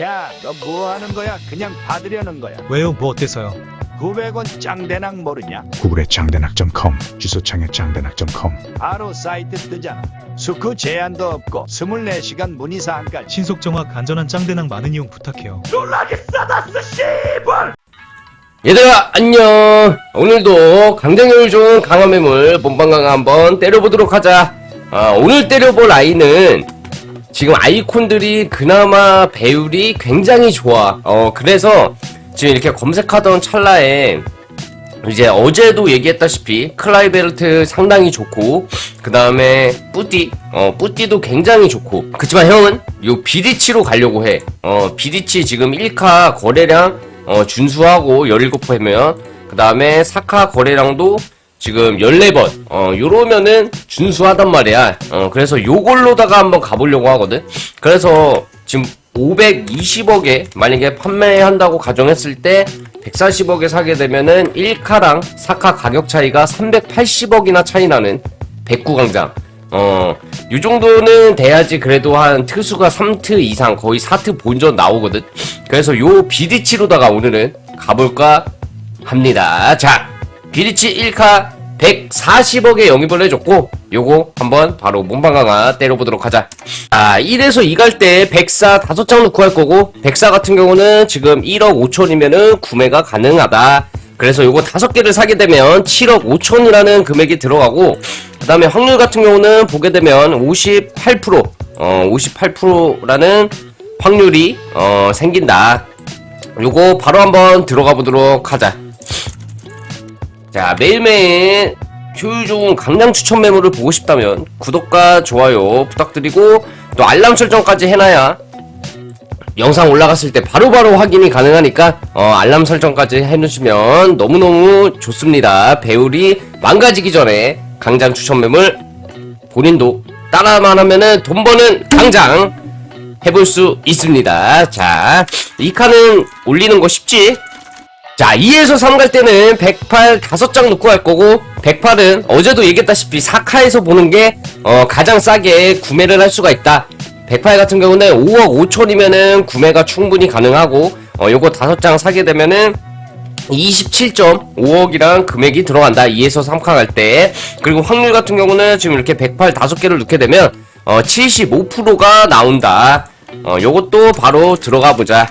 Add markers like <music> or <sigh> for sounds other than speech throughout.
야, 너 뭐 하는 거야? 그냥 받으려는 거야. 왜요? 뭐 어때서요? 900원 짱대낭 모르냐? 구글의 장대낙.com 주소창에 장대낙.com 바로 사이트 뜨잖아. 수크 제한도 없고 24시간 문의사항까지. 신속 정확 안전한 짱대낭 많은 이용 부탁해요. 놀라게 싸다스 씨발! 얘들아 안녕 오늘도 강정률 좋은 강화매물 본방강 한번 때려보도록 하자 아, 오늘 때려볼 아이는 지금 아이콘들이 그나마 배율이 굉장히 좋아. 어 그래서 지금 이렇게 검색하던 찰나에 이제 어제도 얘기했다시피 클라이베르트 상당히 좋고 그 다음에 뿌띠 어 뿌띠도 굉장히 좋고. 그치만 형은 요 비디치로 가려고 해어 비디치 지금 1카 거래량 어 준수하고 17회면 그 다음에 4카 거래량도 지금 14번 어 요러면은 준수하단 말이야 어 그래서 요걸로다가 한번 가보려고 하거든 그래서 지금 520억에 만약에 판매한다고 가정했을 때 140억에 사게 되면은 1카랑 4카 가격 차이가 380억이나 차이 나는 109강장. 어, 요 정도는 돼야지 그래도 한 트수가 3트 이상 거의 4트 본전 나오거든. 그래서 요 비디치로다가 오늘은 가볼까 합니다. 자, 비디치 1카 140억에 영입을 해줬고 요거 한번 바로 몸방강화 때려보도록 하자. 아 1에서 2 갈때 백사 5장 넣고 할 거고 백사 같은 경우는 지금 1억 5천이면은 구매가 가능하다. 그래서 요거 5개를 사게 되면 7억 5천이라는 금액이 들어가고 그 다음에 확률 같은 경우는 보게 되면 58% 어, 58%라는 확률이 어, 생긴다. 요거 바로 한번 들어가 보도록 하자 자 매일매일 효율 좋은 강량 추천 메모를 보고 싶다면 구독과 좋아요 부탁드리고 또 알람 설정까지 해놔야 영상 올라갔을 때 바로바로 확인이 가능하니까 어, 알람 설정까지 해놓으시면 너무너무 좋습니다. 배울이 망가지기 전에 강장 추천 매물 본인도 따라만 하면은 돈 버는 강장 해볼 수 있습니다. 자 이 칸은 올리는 거 쉽지 자, 2에서 3 갈 때는 108 5장 넣고 할 거고 108은 어제도 얘기했다시피 4카에서 보는 게 어, 가장 싸게 구매를 할 수가 있다. 108 같은 경우는 5억 5천이면은 구매가 충분히 가능하고 어, 요거 5장 사게 되면은 27.5억이랑 금액이 들어간다. 2에서 3카 갈 때. 그리고 확률 같은 경우는 지금 이렇게 108 5개를 넣게 되면 어, 75%가 나온다. 어, 요것도 바로 들어가 보자.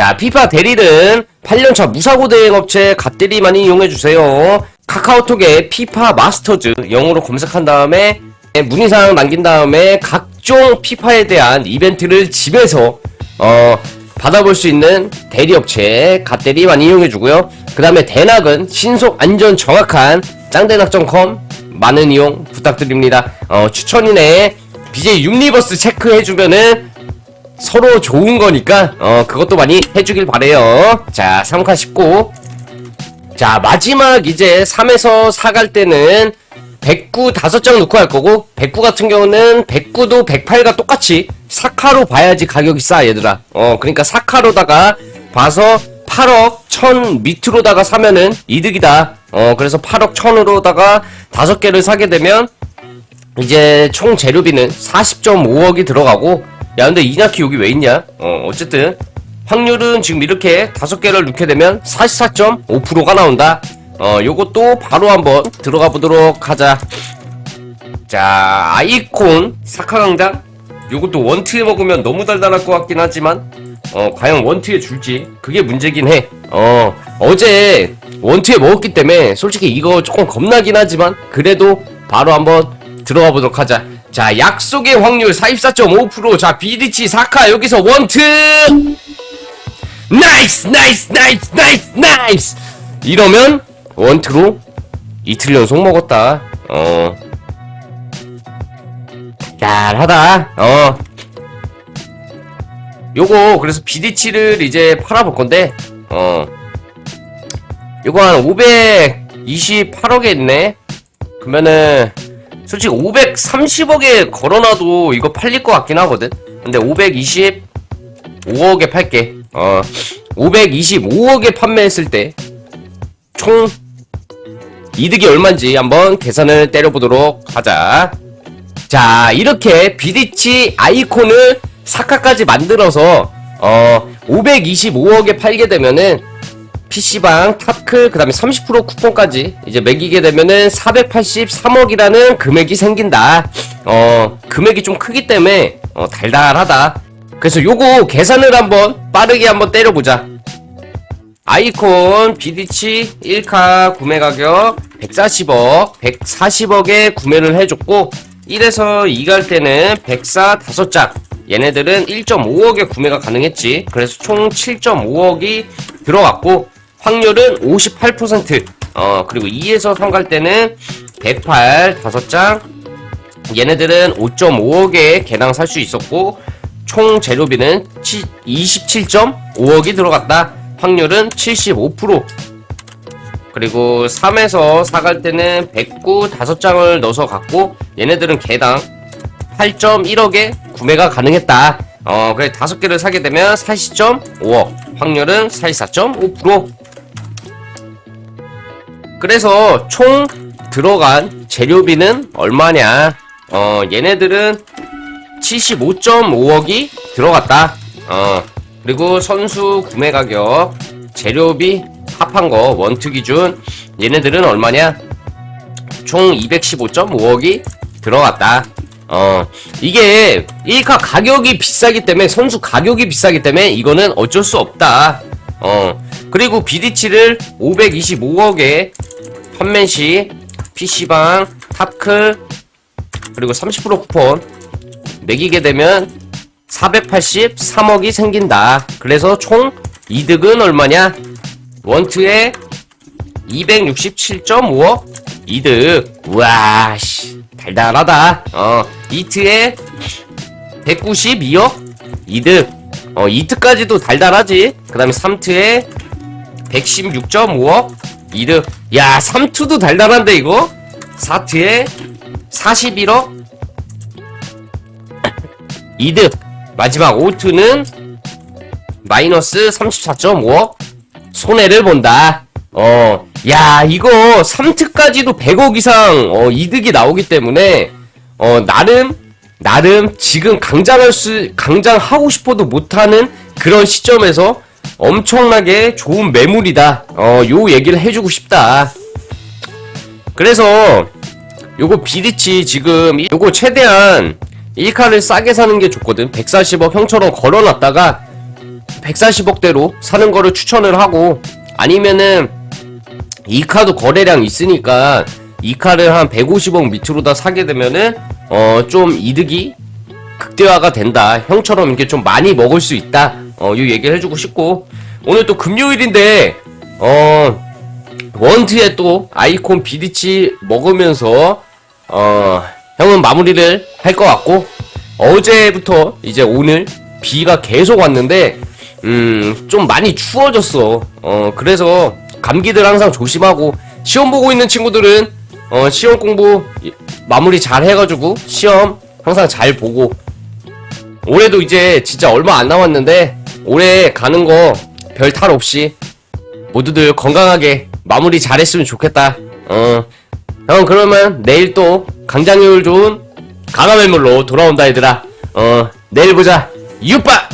자, 피파 대리는 8년차 무사고 대행업체 갓대리 많이 이용해주세요. 카카오톡에 피파 마스터즈 영어로 검색한 다음에 문의사항 남긴 다음에 각종 피파에 대한 이벤트를 집에서 어, 받아볼 수 있는 대리업체 갓대리 많이 이용해주고요. 그 다음에 대낙은 신속 안전 정확한 짱대낙.com 많은 이용 부탁드립니다. 어, 추천이네. BJ 유니버스 체크해주면은 서로 좋은 거니까 어 그것도 많이 해주길 바래요. 자 3카 19. 자 마지막 이제 3에서 4 갈 때는 109 5장 넣고 할 거고 109 같은 경우는 109도 108과 똑같이 4카로 봐야지 가격이 싸 얘들아. 어 그러니까 4카로다가 봐서 8억 1000 밑으로다가 사면은 이득이다. 어 그래서 8억 1000으로다가 5개를 사게 되면 이제 총 재료비는 40.5억이 들어가고 야 근데 이나키 여기 왜 있냐? 어 어쨌든 확률은 지금 이렇게 다섯 개를 넣게 되면 44.5%가 나온다. 어 요것도 바로 한번 들어가 보도록 하자. 자 아이콘 사카강장. 요것도 원트에 먹으면 너무 달달할 것 같긴 하지만 어 과연 원트에 줄지? 그게 문제긴 해 어 어제 원트에 먹었기 때문에 솔직히 이거 조금 겁나긴 하지만 그래도 바로 한번 들어가 보도록 하자 자 약속의 확률 44.5%자 비디치 사카 여기서 원트 나이스 나이스 나이스 나이스 나이스. 이러면 원트로 이틀 연속 먹었다. 어. 잘하다. 어. 요거 그래서 비디치를 이제 팔아볼 건데 어. 요거 한 528억에 있네. 그러면은 솔직히 530억에 걸어놔도 이거 팔릴 것 같긴 하거든? 근데 525억에 팔게. 어 525억에 판매했을 때 총 이득이 얼만지 한번 계산을 때려보도록 하자. 자 이렇게 비디치 아이콘을 사카까지 만들어서 어 525억에 팔게 되면은 PC방, 탑클, 그 다음에 30% 쿠폰까지 이제 매기게 되면은 483억이라는 금액이 생긴다. 어, 금액이 좀 크기 때문에, 어, 달달하다. 그래서 요거 계산을 한번 빠르게 한번 때려보자. 아이콘 비디치 1카 구매 가격 140억, 140억에 구매를 해줬고, 1에서 2갈 때는 104 5장. 얘네들은 1.5억에 구매가 가능했지. 그래서 총 7.5억이 들어갔고, 확률은 58%. 어, 그리고 2에서 3 갈 때는 108 5장. 얘네들은 5.5억에 개당 살 수 있었고, 총 재료비는 27.5억이 들어갔다. 확률은 75%. 그리고 3에서 4 갈 때는 109 5장을 넣어서 갔고, 얘네들은 개당 8.1억에 구매가 가능했다. 어, 그래, 다섯 개를 사게 되면 40.5억. 확률은 44.5%. 그래서 총 들어간 재료비는 얼마냐? 어, 얘네들은 75.5억이 들어갔다. 어, 그리고 선수 구매 가격, 재료비 합한 거 원투 기준 얘네들은 얼마냐? 총 215.5억이 들어갔다. 어, 이게 1카 가격이 비싸기 때문에 선수 가격이 비싸기 때문에 이거는 어쩔 수 없다. 어, 그리고 비디치를 525억에 판매 시 PC방, 탑클, 그리고 30% 쿠폰 매기게 되면 483억이 생긴다. 그래서 총 이득은 얼마냐? 원투에 267.5억 이득. 우와, 씨. 달달하다. 어, 이트에 192억 이득. 어, 이트까지도 달달하지. 그 다음에 3트에 116.5억 이득. 야, 3투도 달달한데, 이거? 4트에 41억 <laughs> 이득. 마지막 5투는 마이너스 34.5억 손해를 본다. 어, 야, 이거 3트까지도 100억 이상 어, 이득이 나오기 때문에 어, 나름 나름 지금 강장할 수 강장하고 싶어도 못하는 그런 시점에서 엄청나게 좋은 매물이다. 어, 요 얘기를 해주고 싶다. 그래서 요거 비디치 지금 이- 요거 최대한 1카를 싸게 사는 게 좋거든. 140억 형처럼 걸어놨다가 140억대로 사는 거를 추천을 하고 아니면은 2카도 거래량 있으니까 2카를 한 150억 밑으로 다 사게 되면은 어 좀 이득이 극대화가 된다. 형처럼 이렇게 좀 많이 먹을 수 있다. 어, 요 얘기를 해주고 싶고. 오늘 또 금요일인데 어 원트에 또 아이콘 비디치 먹으면서 어 형은 마무리를 할 것 같고 어제부터 이제 오늘 비가 계속 왔는데 음 좀 많이 추워졌어. 어 그래서 감기들 항상 조심하고 시험 보고 있는 친구들은 어 시험 공부 이- 마무리 잘 해가지고 시험 항상 잘 보고. 올해도 이제 진짜 얼마 안 남았는데 올해 가는 거 별 탈 없이 모두들 건강하게 마무리 잘했으면 좋겠다. 어. 형 그러면 내일 또 강장률 좋은 강화매물로 돌아온다 얘들아. 어. 내일 보자. 유빠.